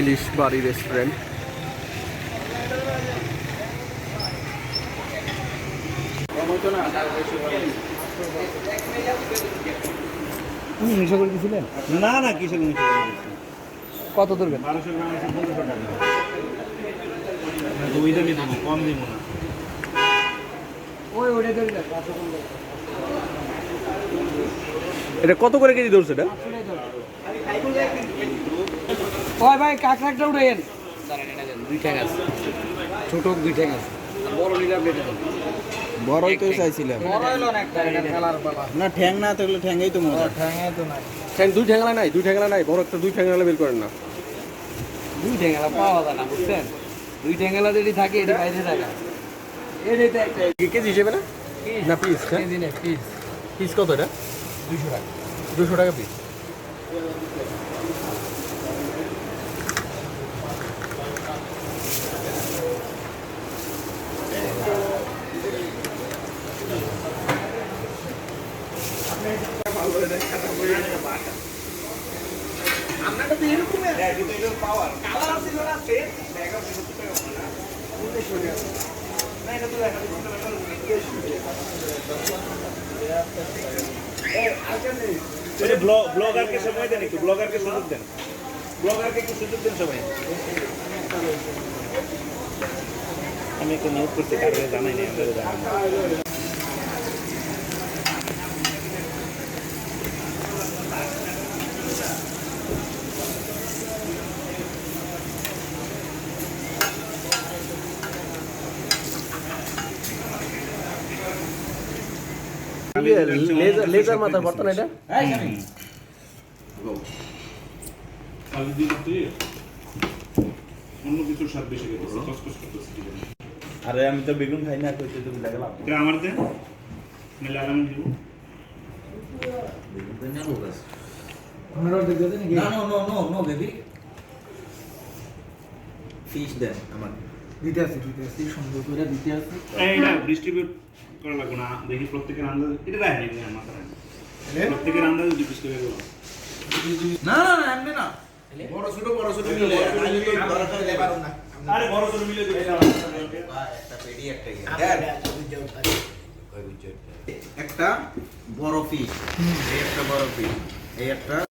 ইলিশ বাড়ি রেস্টুরেন্ট করে না না কিসের কত ধরবেন? বারোশো পনেরোশো টাকা। ওই দামই দেবো কম দেবো না। ওই ওটা ধরে এটা কত করে কেজি ধরছে এটা? ওই ভাই কাঁকড়াটা উঠাইয়েন দুই ঠ্যাং আছে ছোট দুই ঠ্যাং আছে বড় নিলাম বড়ই তো চাইছিলাম। না এটা না ঠ্যাং না থাকলে ঠ্যাঙ্গাই তো মজা। ঠ্যাঙে তো নাই। ঠ্যাং দুই ঠ্যাংলা নাই দুই ঠ্যাংলা নাই বড় একটা দুই ঠ্যাংলা বের করেন না। দুই ঠ্যাঙ্গেলা পাওয়া যায় না বুঝছেন? দুই ঠ্যাঙ্গেলা যদি থাকে এটি বাইরে থাকা। এটাই তো একটা কেজি হিসেবে না? না পিস দিনে পিস। পিস কত এটা? দুইশো টাকা। দুশো টাকা পিস। ব্লগারকে সময় দেন একটু ব্লগারকে সুযোগ দেন। ব্লগারকে একটু সুযোগ দেন সবাই। আমি একটু নোট করছি কারণে জানাই নাই আমাদের জানাই লেজার মাথার বর্তন এটা? দিন অন্য স্বাদ বেশি। আরে আমি তো বেগুন খাই না কইতে তুমি লাগালাম আমার দে মেলে আরাম দিব। দেখতে দেন না no no no no baby fish দেন আমার দিতে আছে দিতে আছে সুন্দর করে দিতে আছে। এইটা ডিস্ট্রিবিউট করা লাগবে না দেখি প্রত্যেকের আন্দাজ এটা আমার কাছে প্রত্যেকের আন্দাজ ডিস্ট্রিবিউট করে দেবো না না না এমনি না বড় ছোট বড় ছোট মিলে আরে বড় ছোট মিলে দিবি একটা পেডি একটা একটা বড় এই একটা বড় এই একটা